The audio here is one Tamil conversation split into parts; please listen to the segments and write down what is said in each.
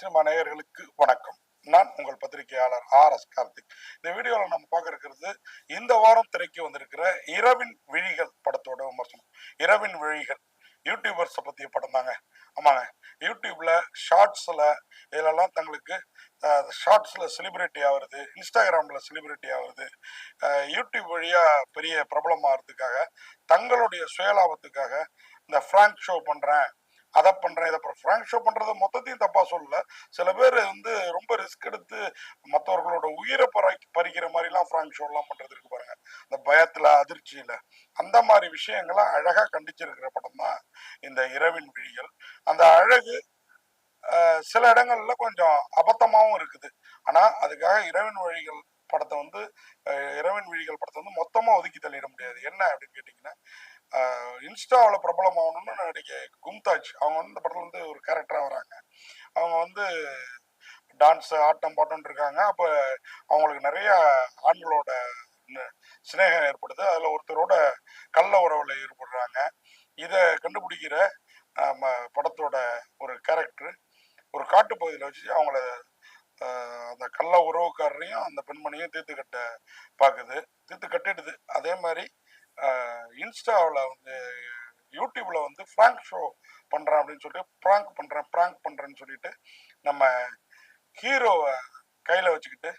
சினிமா நேயர்களுக்கு வணக்கம். நான் உங்கள் பத்திரிகையாளர் ஆர் எஸ் கார்த்திக். இந்த வீடியோவில் நம்ம பார்க்க இருக்கிறது இந்த வாரம் திரைக்கு வந்திருக்கிற இரவின் விழிகள் படத்தோட விமர்சனம். இரவின் விழிகள். யூடியூபர்ஸை பற்றிய படம் தாங்க. ஆமாங்க. யூடியூப்ல ஷார்ட்ஸில் இதிலெல்லாம் தங்களுக்கு ஷார்ட்ஸில் செலிபிரிட்டி ஆகுறது இன்ஸ்டாகிராமில் செலிபிரிட்டி ஆகுறது யூடியூப் வழியாக பெரிய பிரபலமாகிறதுக்காக தங்களுடைய சுயலாபத்துக்காக இந்த ஃப்ராங்க் ஷோ பண்ணுறேன் அதை பண்றேன் இதை பண்றேன். ஃப்ராங்க் ஷோ பண்ணுறது மொத்தத்தையும் தப்பா சொல்லல. சில பேர் வந்து ரொம்ப ரிஸ்க் எடுத்து மற்றவர்களோட உயிரை பறி பறிக்கிற மாதிரிலாம் ஃப்ராங்க் ஷோ எல்லாம் பண்றது இருக்கு பாருங்க. இந்த பயத்துல அதிர்ச்சியில. அந்த மாதிரி விஷயங்களை அழகா கண்டிச்சிருக்கிற படம் தான் இந்த இரவின் விழிகள். அந்த அழகு சில இடங்கள்ல கொஞ்சம் அபத்தமாகவும் இருக்குது. ஆனா அதுக்காக இரவின் வழிகள் படத்தை வந்து இரவின் விழிகள் படத்தை வந்து மொத்தமா ஒதுக்கி தள்ளிட முடியாது. என்ன அப்படின்னு கேட்டிங்கன்னா இன்ஸ்டாவில் பிரபலமாகணும்னு நடிகை கும்தாஜ் அவங்க வந்து இந்த படத்துல வந்து ஒரு கேரக்டராக வராங்க. அவங்க வந்து டான்ஸ் ஆட்டம் பாட்டம் இருக்காங்க. அப்போ அவங்களுக்கு நிறைய ஆண்களோட சிநேகம் ஏற்படுது. அதில் ஒருத்தரோட கள்ள உறவுல ஈடுபடுறாங்க. இதை கண்டுபிடிக்கிற நம்ம படத்தோட ஒரு கேரக்டர் ஒரு காட்டுப்பகுதியில் வச்சு அவங்கள அந்த கள்ள உறவுக்காரரையும் அந்த பெண்மணியும் தீர்த்து கட்ட பார்க்குது தீர்த்து கட்டிடுது. அதே மாதிரி இன்ஸ்டாவில் வந்து யூடியூப்ல வந்து ஃப்ராங்க் ஷோ பண்றேன் அப்படின்னு சொல்லிட்டு ப்ராங்க் பண்றேன் ப்ராங்க் பண்றேன்னு சொல்லிட்டு நம்ம ஹீரோவை கையில வச்சுக்கிட்டு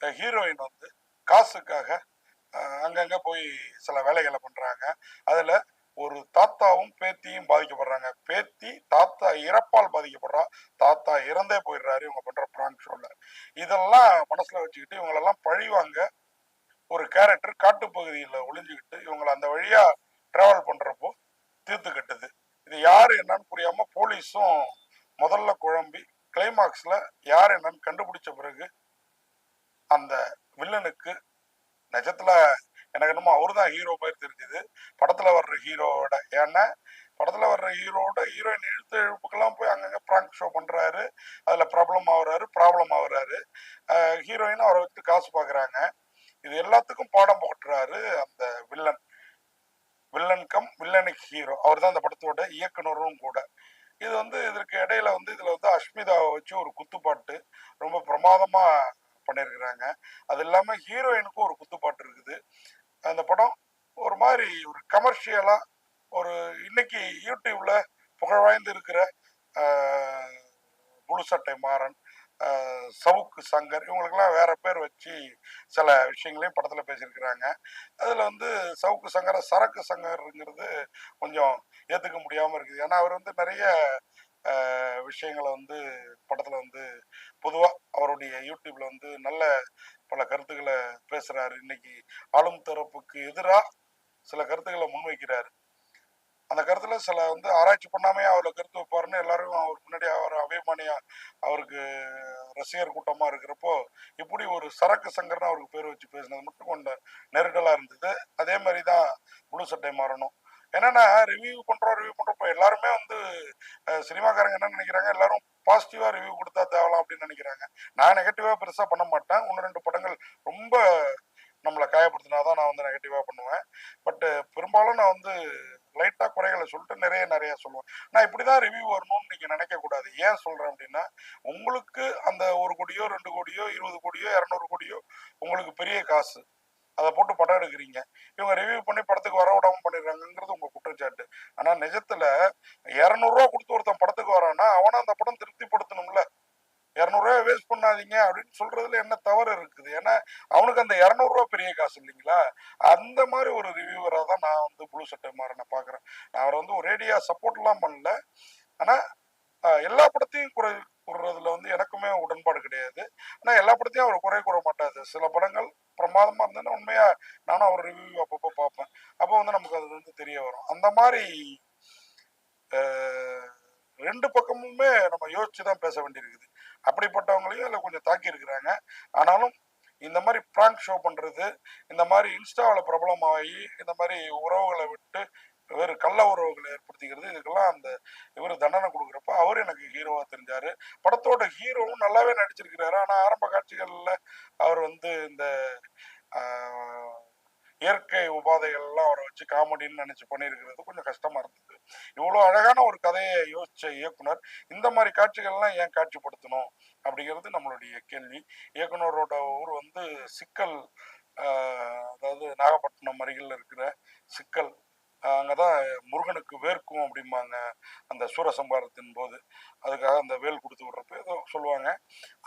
ஹீரோயின் வந்து காசுக்காக அங்கங்கே அங்கங்க போய் சில வேலைகளை பண்றாங்க. அதுல ஒரு தாத்தாவும் பேத்தியும் பாதிக்கப்படுறாங்க. பேத்தி தாத்தா இறப்பால் பாதிக்கப்படுறா. தாத்தா இறந்தே போயிடுறாரு இவங்க பண்ற ப்ராங்க் ஷோல இதெல்லாம் மனசுல வச்சுக்கிட்டு இவங்களெல்லாம் பழிவாங்க. ஒரு கேரக்டர் காட்டுப்பகுதியில் ஒளிஞ்சுக்கிட்டு இவங்களை அந்த வழியா டிராவல் பண்றப்போ தீர்த்து கட்டுது இது யார் என்னன்னு புரியாம போலீஸும் முதல்ல குழம்பி கிளைமாக்ஸ்ல யார் என்னன்னு கண்டுபிடிச்ச பிறகு அந்த வில்லனுக்கு நிஜத்துல எனக்கு என்னமோ அவரு தான் ஹீரோ மாதிரி தெரிஞ்சுது. படத்துல வர்ற ஹீரோவோட ஏன்னா படத்துல வர்ற ஹீரோவோட ஹீரோயின் எழுத்து எழுப்புக்கெல்லாம் போய் அங்கங்க ப்ராங்க் ஷோ பண்றாரு. அதுல ப்ராப்ளம் ஆகுறாரு ப்ராப்ளம் ஆகுறாரு. ஹீரோயின் அவரை வச்சு காசு பாக்குறாங்க. இது எல்லாத்துக்கும் பாடம் போட்டுறாரு அந்த வில்லன். வில்லன் கம் வில்லனிக் ஹீரோ அவர் தான் அந்த படத்தோட இயக்குனரும் கூட. இது வந்து இதற்கு இடையில வந்து இதுல வந்து அஷ்மிதாவை வச்சு ஒரு குத்துப்பாட்டு ரொம்ப பிரமாதமா பண்ணியிருக்கிறாங்க அது இல்லாம ஹீரோயினுக்கும் ஒரு குத்துப்பாட்டு இருக்குது. அந்த படம் ஒரு மாதிரி ஒரு கமர்ஷியலா ஒரு இன்னைக்கு யூடியூப்ல புகழ் வாய்ந்து இருக்கிற ஆஹ், முழு சட்டை மாறன். சவுக்கு சங்கர் இவங்களுக்கெல்லாம் வேற பேர் வச்சு சில விஷயங்களையும் படத்தில் பேசியிருக்கிறாங்க. அதில் வந்து சவுக்கு சங்கரை சரக்கு சங்கருங்கிறது கொஞ்சம் ஏற்றுக்க முடியாமல் இருக்குது. ஏன்னா அவர் வந்து நிறைய விஷயங்களை வந்து படத்தில் வந்து பொதுவாக அவருடைய யூடியூப்பில் வந்து நல்ல பல கருத்துக்களை பேசுகிறாரு இன்னைக்கு ஆளும் தரப்புக்கு எதிராக சில கருத்துக்களை முன்வைக்கிறாரு. அந்த கருத்துல சில வந்து ஆராய்ச்சி பண்ணாமே அவரை கருத்து வைப்பாருன்னு எல்லாரும் அவர் முன்னாடி அவர் அபிமானியா அவருக்கு ரசிகர் கூட்டமா இருக்கிறப்போ இப்படி ஒரு சரக்கு சங்கர்னு அவருக்கு பேர் வச்சு பேசினது மட்டும் கொஞ்சம் நெருடலா இருந்தது. அதே மாதிரி தான் முழு சட்டை மாறணும். என்னன்னா ரிவ்யூ பண்றோம் ரிவ்யூ பண்ணுறப்போ எல்லாருமே வந்து சினிமாக்காரங்க என்ன நினைக்கிறாங்க? எல்லாரும் பாசிட்டிவா ரிவ்யூ கொடுத்தா தேவலாம் அப்படின்னு நினைக்கிறாங்க. நான் நெகட்டிவா பெருசா பண்ண மாட்டேன். ஒன்று ரெண்டு படங்கள் ரொம்ப நம்மளை காயப்படுத்தினாதான் நான் வந்து நெகட்டிவா பண்ணுவேன். பட் பெரும்பாலும் நான் வந்து லைட்டா குறைகளை சொல்லிட்டு நிறைய நிறைய சொல்லுவேன் நான் இப்படிதான் ரிவ்யூ வரணும்னு நீங்க நினைக்க கூடாது. ஏன் சொல்றேன் அப்படின்னா உங்களுக்கு அந்த ஒரு கோடியோ ரெண்டு கோடியோ இருபது கோடியோ இரநூறு கோடியோ உங்களுக்கு பெரிய காசு. அதை போட்டு படம் எடுக்கிறீங்க. இவங்க ரிவ்யூ பண்ணி படத்துக்கு வர விடாம பண்ணிடுறாங்கங்கிறது உங்க குற்றச்சாட்டு. ஆனா நிஜத்துல இரநூறுவா கொடுத்து ஒருத்தன் படத்துக்கு வரான்னா அவனை அந்த படம் திருப்திப்படுத்தணும்ல. இரநூறுவா வேஸ்ட் பண்ணாதீங்க அப்படின்னு சொல்றதுல என்ன தவறு இருக்குது? ஏன்னா அவனுக்கு அந்த இரநூறுவா பெரிய காசு இல்லைங்களா? அந்த மாதிரி ஒரு ரிவ்யூவராக தான் நான் வந்து புழு சட்டை நான் பார்க்குறேன் நான் அவரை வந்து ஒரேடியா சப்போர்ட்லாம் பண்ணல. ஆனால் எல்லா படத்தையும் குறை கூறுறதுல வந்து எனக்குமே உடன்பாடு கிடையாது. ஆனால் எல்லா படத்தையும் அவர் குறை கூற மாட்டாரு. சில படங்கள் பிரமாதமாக இருந்ததுன்னா உண்மையாக நானும் அவர் ரிவ்யூ அப்பப்போ பார்ப்பேன். அப்போ வந்து நமக்கு அது வந்து தெரிய வரும். அந்த மாதிரி ரெண்டு பக்கமுமே நம்ம யோசிச்சு தான் பேச வேண்டியிருக்குது. அப்படிப்பட்டவங்களையும் அதில் கொஞ்சம் தாக்கி இருக்கிறாங்க. ஆனாலும் இந்த மாதிரி ப்ராங்க் ஷோ பண்ணுறது இந்த மாதிரி இன்ஸ்டாவில் பிரபலமாகி இந்த மாதிரி உறவுகளை விட்டு வேறு கள்ள உறவுகளை ஏற்படுத்திக்கிறது இதுக்கெல்லாம் அந்த இவர் தண்டனை கொடுக்குறப்ப அவர் எனக்கு ஹீரோவாக தெரிஞ்சார். படத்தோட ஹீரோவும் நல்லாவே நடிச்சிருக்கிறாரு. ஆனால் ஆரம்ப காட்சிகளில் அவர் வந்து இந்த இயற்கை உபாதைகள்லாம் அவரை வச்சு காமெடின்னு நினச்சி பண்ணியிருக்கிறது கொஞ்சம் கஷ்டமாக இருந்தது. இவ்வளோ அழகான ஒரு கதையை யோசிச்ச இயக்குனர் இந்த மாதிரி காட்சிகள்லாம் ஏன் காட்சிப்படுத்தணும் அப்படிங்கிறது நம்மளுடைய கேள்வி. இயக்குனரோட ஊர் வந்து சிக்கல் ஆஹ், அதாவது நாகப்பட்டினம் அருகில் இருக்கிற சிக்கல் அங்கே தான் முருகனுக்கு வேர்க்கும் அப்படிம்பாங்க. அந்த சூரசம்பாரத்தின் போது. அதுக்காக அந்த வேல் கொடுத்து விடுறப்ப ஏதோ சொல்லுவாங்க.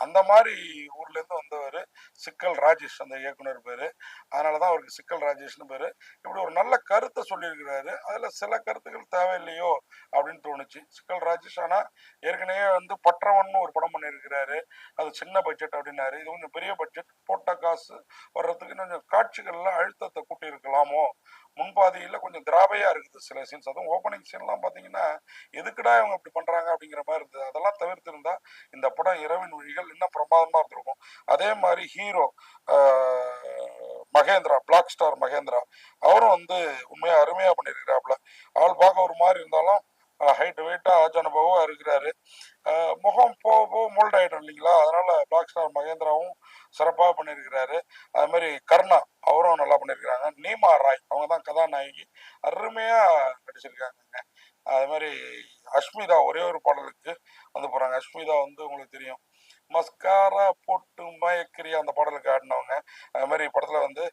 அந்த மாதிரி ஊர்லேருந்து வந்தவர் சிக்கல் ராஜேஷ் அந்த இயக்குனர் பேர். அதனால தான் அவருக்கு சிக்கல் ராஜேஷ்னு பேர். இப்படி ஒரு நல்ல கருத்தை சொல்லியிருக்கிறாரு. அதில் சில கருத்துக்கள் தேவையில்லையோ அப்படின்னு தோணுச்சு. சிக்கல் ராஜேஷ் ஆனால் ஏற்கனவே வந்து பற்றவன் ஒரு படம் பண்ணியிருக்கிறாரு. அது சின்ன பட்ஜெட் அப்படின்னாரு. இது கொஞ்சம் பெரிய பட்ஜெட் போட்ட காசு வர்றதுக்கு கொஞ்சம் காட்சிகள்லாம் அழுத்தத்தை கூட்டியிருக்கலாமோ முன்பாதையில் கொஞ்சம் திராபையாக இருக்குது சில சீன்ஸ் அதுவும் ஓப்பனிங் சீன்லாம் பார்த்தீங்கன்னா எதுக்குடா இவங்க இப்படி பண்ணுறாங்க அப்படிங்கிற மாதிரி இருந்தது. அதெல்லாம் தவிர்த்திருந்தா இந்த படம் இரவின் வழிகள் இன்னும் பிரமாதமாக இருந்திருக்கும். அதே மாதிரி hero Mahendra black star Mahendra அவரும் வந்து உண்மையாக அருமையாக பண்ணியிருக்கிறாப்புல. அவள் பார்க்க ஒரு மாதிரி இருந்தாலும் ஹைட் வெயிட்டா ஆஜானுபாவா இருக்கிறாரு. முகம் போக போக மோல்ட் ஆயிடும் இல்லைங்களா? அதனால பிளாக் ஸ்டார் மகேந்திராவும் சிறப்பாக பண்ணியிருக்கிறாரு. அது மாதிரி கர்ணா அவரும் நல்லா பண்ணியிருக்கிறாங்க. நீமா ராய் அவங்க தான் கதாநாயகி. அருமையாக நடிச்சிருக்காங்கங்க. அது மாதிரி அஷ்மிதா ஒரே ஒரு பாடலுக்கு வந்து போகிறாங்க அஷ்மிதா வந்து உங்களுக்கு தெரியும். மஸ்காரா போட்டு மயக்கிரியா அந்த பாடலுக்கு ஆடினவங்க. அது மாதிரி படத்தில் வந்து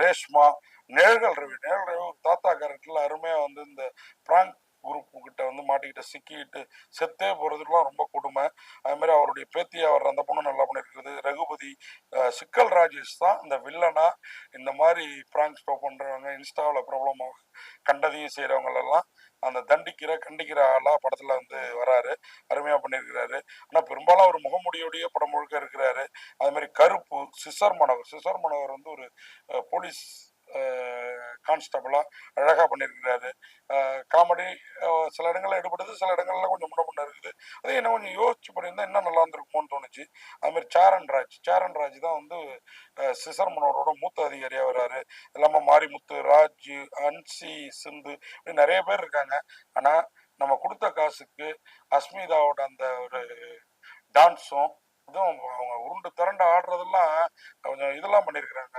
ரேஷ்மா நிழல்கள் ரவி நிழல் ரவி தாத்தா கேரக்டரில் அருமையாக வந்து இந்த பிராங்க் குரூப்பு கிட்ட வந்து மாட்டிக்கிட்டு சிக்கிட்டு செத்தே போறதுக்குலாம் ரொம்ப கொடுமை. அது மாதிரி அவருடைய பேத்தியை அவர் அந்த பொண்ணு நல்லா பண்ணியிருக்கிறது. ரகுபதி சிக்கல் ராஜேஷ் தான் இந்த வில்லனா. இந்த மாதிரி பிராங்க் ஸ்டோ பண்றவங்க இன்ஸ்டாவில் ப்ராப்ளமாக கண்டதையும் செய்கிறவங்களெல்லாம் அந்த தண்டிக்கிற கண்டிக்கிற ஆளா படத்துல வந்து வராரு. அருமையா பண்ணியிருக்கிறாரு. ஆனா பெரும்பாலும் அவர் முகமுடியோடைய படம் முழுக்க இருக்கிறாரு. அது மாதிரி கருப்பு சிசர் மனோகர். சிசர் மனோகர் வந்து ஒரு போலீஸ் கான்ஸ்டபுளாக அழகாக பண்ணியிருக்கிறாரு காமெடி சில இடங்களில் எடுபடுது சில இடங்கள்லாம் கொஞ்சம் முன்ன முன்ன இருக்குது. அதே என்ன கொஞ்சம் யோசிச்சு பண்ணியிருந்தா இன்னும் நல்லா இருந்திருக்குமோன்னு தோணுச்சு. அதுமாரி சாரன் ராஜ் சாரன் ராஜ் தான் வந்து சிசர் மனோகரோட மூத்த அதிகாரியாக வர்றாரு இல்லாமல் மாரிமுத்து ராஜ் அன்சி சிந்து இப்படி நிறைய பேர் இருக்காங்க. ஆனால் நம்ம கொடுத்த காசுக்கு அஸ்மிதாவோட அந்த ஒரு டான்ஸும் இதுவும் அவங்க உருண்டு திரண்டு ஆடுறதெல்லாம் கொஞ்சம் இதெல்லாம் பண்ணியிருக்கிறாங்க.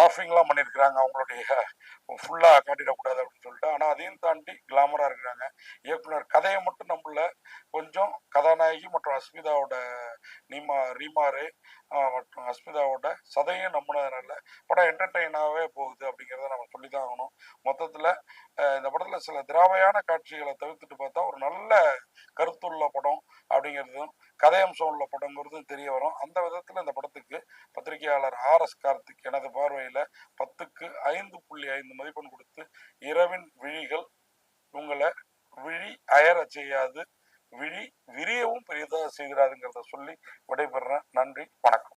ஸ்டாஃபிங்லாம் பண்ணியிருக்கிறாங்க. அவங்களுடைய ஃபுல்லாக காட்டிடக்கூடாது அப்படின்னு சொல்லிட்டு. ஆனால் அதையும் தாண்டி கிளாமராக இருக்கிறாங்க. இயக்குனர் கதையை மட்டும் நம்மள கொஞ்சம் கதாநாயகி மற்றும் அஸ்மிதாவோட நீமா ரீமாரு மற்றும் அஸ்மிதாவோட சதையும் நம்பினதுனால படம் என்டர்டெயினாகவே போகுது அப்படிங்கிறத நம்ம சொல்லி தான் ஆகணும். மொத்தத்தில் இந்த படத்தில் சில திராவையான காட்சிகளை தவிர்த்துட்டு பார்த்தா ஒரு நல்ல கருத்துள்ள படம் அப்படிங்கிறதும் கதையம்சம் உள்ள படங்கிறதும் தெரிய வரும். அந்த விதத்தில் இந்த படத்துக்கு பத்திரிகையாளர் ஆர் எஸ் கார்த்திக் எனது பார்வையில் பத்துக்கு ஐந்து புள்ளி ஐந்து மதிப்பெண் கொடுத்து இரவின் விழிகள் உங்களை விழி அயரச் செய்யாது. விழி விரியவும் பெரியதாக செய்கிறாருங்கிறத சொல்லி விடைபெறுறேன். நன்றி. வணக்கம்.